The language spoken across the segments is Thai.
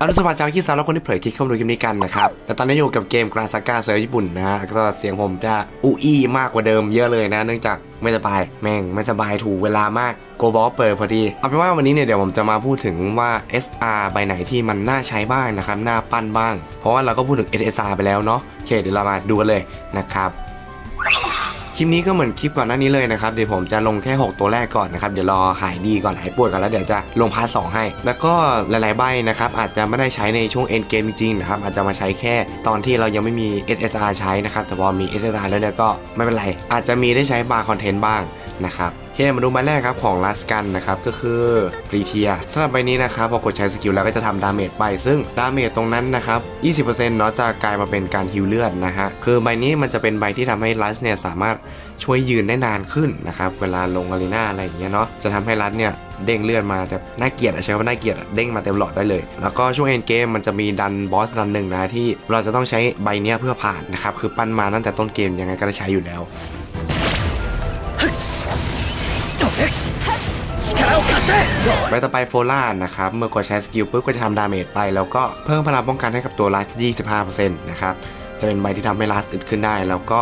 อรุสวัสดิ์ชาวคิดสาวและคนที่เผยคลิกเข้ามาดูคลิปนี้กันนะครับแต่ตอนนี้อยู่กับเกมกราซาก้าเซิร์ญี่ปุ่นนะฮะก็เสียงผมจะอูอี้มากกว่าเดิมเยอะเลยนะ เนื่องจากไม่สบายแม่งไม่สบายถูกเวลามากโกบอลเปิดพอดี เอาเป็นว่าวันนี้เนี่ยเดี๋ยวผมจะมาพูดถึงว่า SR ใบไหนที่มันน่าใช้บ้างนะครับ น่าปั้นบ้าง เพราะว่าเราก็พูดถึง SSR ไปแล้วเนาะโอเคเดี๋ยวเรามาดูกันเลยนะครับ คลิปนี้ก็เหมือนคลิปก่อนหน้านี้เลยนะครับเดี๋ยวผมจะลงแค่ 6 ตัวแรกก่อนนะครับเดี๋ยวรอหายดีก่อนหายป่วยก่อนแล้วเดี๋ยวจะลงพาร์ทสให้ แล้วก็หลายๆใบนะครับอาจจะไม่ได้ใช้ในช่วงเอ็นเกมจริงๆนะครับอาจจะมาใช้แค่ตอนที่เรายังไม่มี SSR ใช้นะครับแต่พอมี SSR แล้วเนี่ยก็ไม่เป็นไร อาจจะมีได้ใช้บาร์คอนเทนต์บ้าง นะครับโอเคมาดูใบแรกครับของลัสกันนะครับก็คือปรีเทียสำหรับใบนี้นะครับพอกดใช้สกิลแล้วก็จะทำดาเมจไป ซึ่งดาเมจตรงนั้นนะครับ20%เนาะจะกลายมาเป็นการฮิวเลือดนะฮะคือใบนี้มันจะเป็นใบที่ทำให้ลัสเนี่ยสามารถช่วยยืนได้นานขึ้นนะครับเวลาลงอารีนาอะไรอย่างเงี้ยเนาะจะทำให้ลัสเนี่ยเด้งเลือดมาแบบน่าเกลียดอะใช้คำว่าน่าเกลียดเด้งมาเต็มหลอดได้เลย แล้วก็ช่วงเอ็นเกมมันจะมีดันบอสดันหนึ่งนะที่เราจะต้องใช้ใบเนี้ยเพื่อผ่านนะครับคือปั้นมาตั้งแต่ต้นเกมยังไงก็ได้ใช้อยู่แล้ว ใบต่อไปโฟล่านะครับ เมื่อกดใช้สกิลปุ๊บก็จะทำดาเมจไป แล้วก็เพิ่มพลังป้องกันให้กับตัวลัส25%นะครับ จะเป็นใบที่ทำให้ลัสอึดขึ้นได้ แล้วก็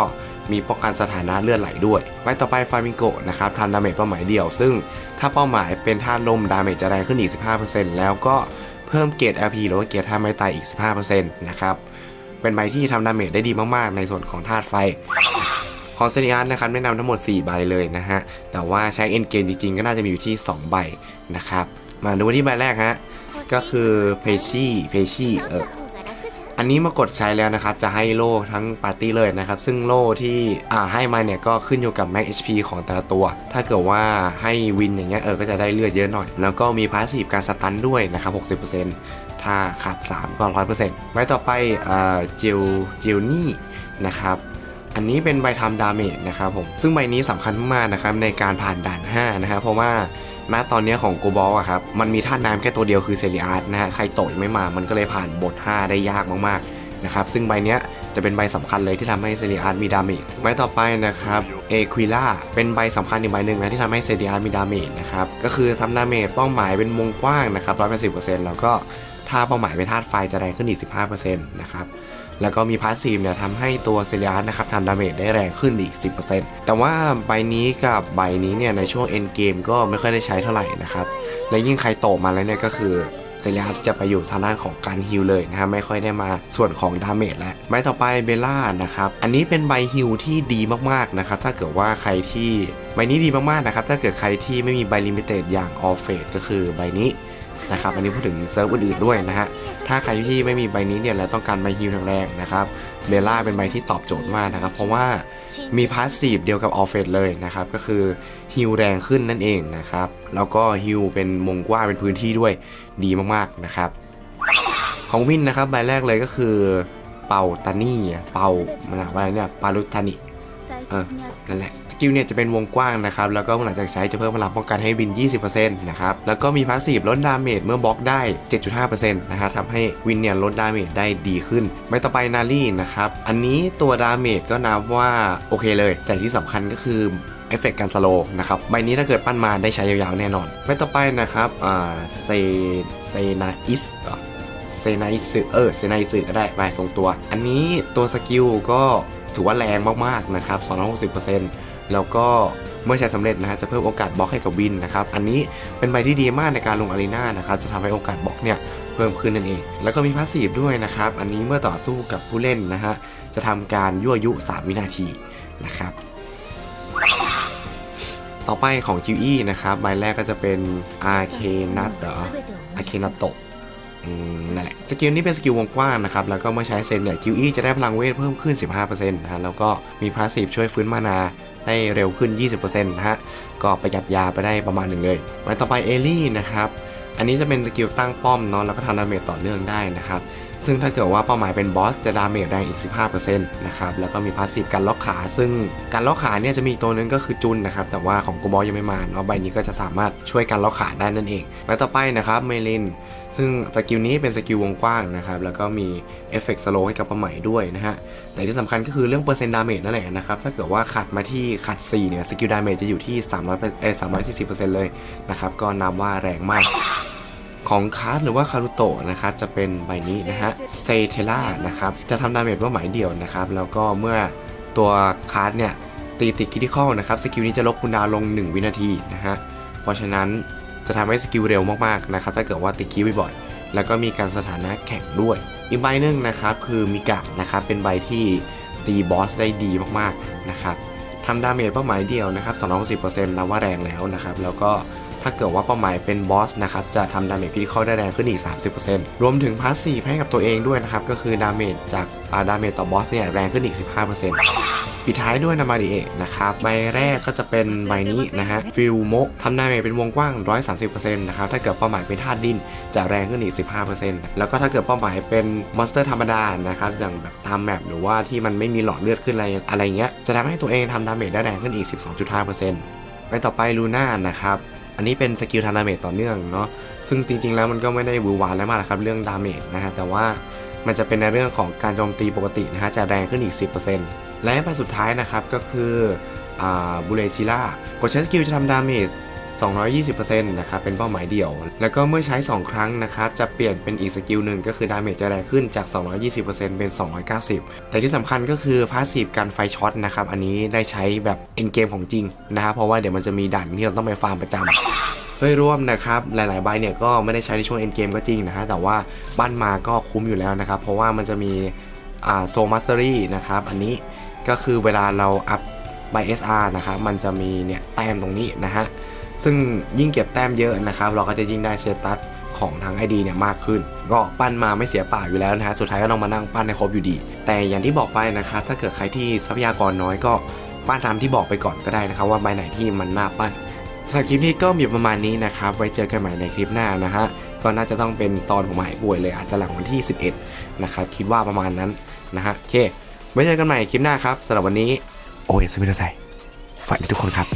มีป้องกันสถานะเลือดไหลด้วยใบต่อไปฟามิงโกนะครับทำดาเมจเป้าหมายเดียว ซึ่งถ้าเป้าหมายเป็นธาตุลมดาเมจจะแรงขึ้นอีก 15%แล้วก็เพิ่มเกรด LP หรือว่าเกรดท่าไม้ตายอีก 15%นะครับ เป็นใบที่ทำดาเมจได้ดีมากๆ ในส่วนของธาตุไฟ ของเซนิอาร์นะครับแนะนำทั้งหมด 4 ใบเลยนะฮะ แต่ว่าใช้เอ็นเกมจริงๆ ก็น่าจะมีอยู่ที่ 2 ใบนะครับ มาดูที่ใบแรกฮะ ก็คือเพชี่เพชี่เอออันนี้มากดใช้แล้วนะครับ จะให้โล่ทั้งปาร์ตี้เลยนะครับ ซึ่งโล่ที่อ่าให้มาเนี่ยก็ขึ้นอยู่กับ Max HP ของแต่ละตัว ถ้าเกิดว่าให้วินอย่างเงี้ยเออก็จะได้เลือดเยอะหน่อย แล้วก็มีพาสซีฟการสตันด้วยนะครับ 60%ถ้าขาด 3 ก็ 100%ไว้ต่อไปอ่าเจลเจลนี่นะครับ อันนี้เป็นใบทำดาเมจนะครับผม ซึ่งใบนี้สำคัญมากนะครับในการผ่านด่าน5นะครับเพราะว่าณตอนนี้ของโกบอลอะครับ มันมีท่าน้ำแค่ตัวเดียวคือเซริอาร์ตนะฮะ ใครโตยังไม่มา มันก็เลยผ่านบท 5 ได้ยากมากๆนะครับ ซึ่งใบเนี้ยจะเป็นใบสำคัญเลยที่ทำให้เซริอาร์ตมีดาเมจ ใบต่อไปนะครับ เอควิล่า เป็นใบสำคัญอีกใบหนึ่งนะที่ทำให้เซริอาร์ตมีดาเมจนะครับ ก็คือทำดาเมจเป้าหมายเป็นวงกว้างนะครับ180%แล้วก็ ถ้าเป้าหมายเป็นธาตุไฟจะแรงขึ้นอีก 15%นะครับแล้วก็มีพาสซีฟเนี่ยทำให้ตัวเซเรียสนะครับทำดาเมจได้แรงขึ้นอีก 10%แต่ว่าใบนี้กับใบนี้เนี่ยในช่วงเอ็นเกมก็ไม่ค่อยได้ใช้เท่าไหร่นะครับ และยิ่งใครโตมาแล้วเนี่ยก็คือเซเรียสจะไปอยู่ทางด้านของการฮิลเลยนะฮะไม่ค่อยได้มาส่วนของดาเมจแล้วใบต่อไปเบลล่านะครับ อันนี้เป็นใบฮิลที่ดีมากๆนะครับถ้าเกิดว่าใครที่ใบนี้ดีมากๆนะครับถ้าเกิดใครที่ไม่มีใบลิมิเต็ดอย่างออฟเฟดก็คือใบนี้ นะครับอันนี้พูดถึงเซิร์ฟอื่นๆด้วยนะฮะถ้าใครที่ไม่มีใบนี้เนี่ยแล้วต้องการใบฮิลแรงๆนะครับเบล่าเป็นใบที่ตอบโจทย์มากนะครับ เพราะว่ามีพาสซีฟเดียวกับออฟเฟตเลยนะครับ ก็คือฮิลแรงขึ้นนั่นเองนะครับ แล้วก็ฮิลเป็นวงกว้างเป็นพื้นที่ด้วยดีมากๆนะครับ ของวินนะครับใบแรกเลยก็คือเป่าตานี่เป่ามันอะว่าอะไรเนี่ยปารุตานิเออนั่นแหละ กิลเนี่ยจะเป็นวงกว้างนะครับ แล้วก็หลังจากใช้จะเพิ่มพลังป้องกันให้วิน 20%นะครับ แล้วก็มีพาสซีฟลดดาเมจเมื่อบล็อกได้ 7.5%นะฮะทำให้วินเนี่ยลดดาเมจได้ดีขึ้นใบต่อไปนารี่นะครับ อันนี้ตัวดาเมจก็นับว่าโอเคเลย แต่ที่สำคัญก็คือเอฟเฟกต์การสโลว์นะครับ ใบนี้ถ้าเกิดปั้นมาได้ใช้ยาวๆแน่นอนใบต่อไปนะครับอ่าเซเซนาอิสเซนายสึเออเซนายสึก็ได้ไปตรงตัว อันนี้ตัวสกิลก็ถือว่าแรงมากๆนะครับ260% แล้วก็เมื่อใช้สำเร็จนะฮะจะเพิ่มโอกาสบล็อกให้กับวินนะครับ อันนี้เป็นใบที่ดีมากในการลงอารีนานะครับจะทำให้โอกาสบล็อกเนี่ยเพิ่มขึ้นนั่นเอง แล้วก็มีพาสซีฟด้วยนะครับ อันนี้เมื่อต่อสู้กับผู้เล่นนะฮะจะทำการยั่วยุ 3 วินาทีนะครับ ต่อไปของ QE นะครับใบแรกก็จะเป็นอาเคนัตเหรออาเคนัตโตะ นั่นแหละสกิลนี้เป็นสกิลวงกว้างนะครับ แล้วก็เมื่อใช้เซนเนี่ย QE จะได้พลังเวทเพิ่มขึ้น 15%นะฮะแล้วก็มีพาสซีฟช่วยฟื้นมานาได้เร็วขึ้น 20%นะฮะ ก็ประหยัดยาไปได้ประมาณหนึ่งเลยไว้ต่อไปเอลี่นะครับ อันนี้จะเป็นสกิลตั้งป้อมเนาะแล้วก็ทำดาเมจต่อเนื่องได้นะครับ ซึ่งถ้าเกิดว่าเป้าหมายเป็นบอสจะดาเมจแรงอีก 15%นะครับ แล้วก็มีพาสซีฟการล็อกขา ซึ่งการล็อกขาเนี่ยจะมีตัวนึงก็คือจุนนะครับ แต่ว่าของกูบอสยังไม่มาเนาะใบนี้ก็จะสามารถช่วยการล็อกขาได้นั่นเองไว้ต่อไปนะครับเมลิน ซึ่งสกิลนี้เป็นสกิลวงกว้างนะครับ แล้วก็มีเอฟเฟกต์สโลให้กับเป้าหมายด้วยนะฮะ แต่ที่สำคัญก็คือเรื่องเปอร์เซ็นต์ดาเมจนั่นแหละนะครับ ถ้าเกิดว่าขัดมาที่ขัด4เนี่ยสกิลดาเมจจะอยู่ที่300เออ340%เลยนะครับ ก็นับว่าแรงมาก ของคาร์ดหรือว่าคารุโตะนะครับจะเป็นใบนี้นะฮะเซเทล่านะครับจะทำดาเมจเป้าหมายเดียวนะครับแล้วก็เมื่อตัวคาร์ดเนี่ยตีติดคิติคอลนะครับสกิลนี้จะลบคูลดาวน์ลง 1 วินาทีนะฮะเพราะฉะนั้นจะทำให้สกิลเร็วมากๆนะครับถ้าเกิดว่าติดคิวบ่อยๆแล้วก็มีการสถานะแข่งด้วย อีกใบหนึ่งนะครับคือมิกะนะครับเป็นใบที่ตีบอสได้ดีมากๆนะครับทำดาเมจเป้าหมายเดียวนะครับ2 6 0นับว่าแรงแล้วนะครับแล้วก็ ถ้าเกิดว่าเป้าหมายเป็นบอสนะครับจะทำดาเมจพิธีเข้าได้แรงขึ้นอีก 30%รวมถึงพาสซีฟให้กับตัวเองด้วยนะครับก็คือดาเมจจากอาดาเมจต่อบอสเนี่ยแรงขึ้นอีก 15%ปิดท้ายด้วยนามาดิเอะนะครับใบแรกก็จะเป็นใบนี้นะฮะฟิลโมกทำดาเมจเป็นวงกว้าง 130%นะครับถ้าเกิดเป้าหมายเป็นธาตุดินจะแรงขึ้นอีก 15%แล้วก็ถ้าเกิดเป้าหมายเป็นมอนสเตอร์ธรรมดานะครับอย่างแบบตามแมปหรือว่าที่มันไม่มีหลอดเลือดขึ้นอะไรอะไรเงี้ยจะทำให้ตัวเองทำดาเมจได้แรงขึ้นอีก 12.5%ไปต่อไปลูน่านะครับ อันนี้เป็นสกิลทำดาเมจต่อเนื่องเนาะซึ่งจริงๆแล้วมันก็ไม่ได้บูวาอะไรมากนะครับเรื่องดาเมจนะฮะแต่ว่ามันจะเป็นในเรื่องของการโจมตีปกตินะฮะจะแรงขึ้นอีก 10%และใบสุดท้ายนะครับก็คือบูเลจิล่ากดใช้สกิลจะทำดาเมจ 220%นะครับเป็นเป้าหมายเดี่ยว แล้วก็เมื่อใช้ 2 ครั้งนะครับจะเปลี่ยนเป็นอีกสกิลหนึ่งก็คือดาเมจจะแรงขึ้นจาก 220%เป็น 290 แต่ที่สำคัญก็คือพาสซีฟการไฟช็อตนะครับอันนี้ได้ใช้แบบเอ็นเกมของจริงนะครับเพราะว่าเดี๋ยวมันจะมีด่านที่เราต้องไปฟาร์มประจำโดยรวมนะครับหลายๆใบเนี่ยก็ไม่ได้ใช้ในช่วงเอ็นเกมก็จริงนะฮะแต่ว่าบ้านมาก็คุ้มอยู่แล้วนะครับเพราะว่ามันจะมีอ่าโซมาสเตอรี่นะครับอันนี้ก็คือเวลาเราอัพใบ SR นะครับมันจะมีเนี่ยแต้มตรงนี้นะฮะ ซึ่งยิ่งเก็บแต้มเยอะนะครับ เราก็จะยิ่งได้เซตัสของทาง ID เนี่ยมากขึ้น ก็ปั้นมาไม่เสียเปล่าอยู่แล้วนะฮะสุดท้ายก็ต้องมานั่งปั้นให้ครบอยู่ดี แต่อย่างที่บอกไปนะครับถ้าเกิดใครที่ทรัพยากรน้อยก็ปั้นตามที่บอกไปก่อนก็ได้นะครับว่าใบไหนที่มันน่าปั้นสำหรับคลิปนี้ก็มีประมาณนี้นะครับ ไว้เจอกันใหม่ในคลิปหน้านะฮะก็น่าจะต้องเป็นตอนผมหายป่วยเลยอาจจะหลังวันที่ 11 นะครับคิดว่าประมาณนั้นนะฮะโอเคไว้เจอกันใหม่คลิปหน้าครับสำหรับวันนี้โอ้ยสุมิตาไซฝันทุกคนครับ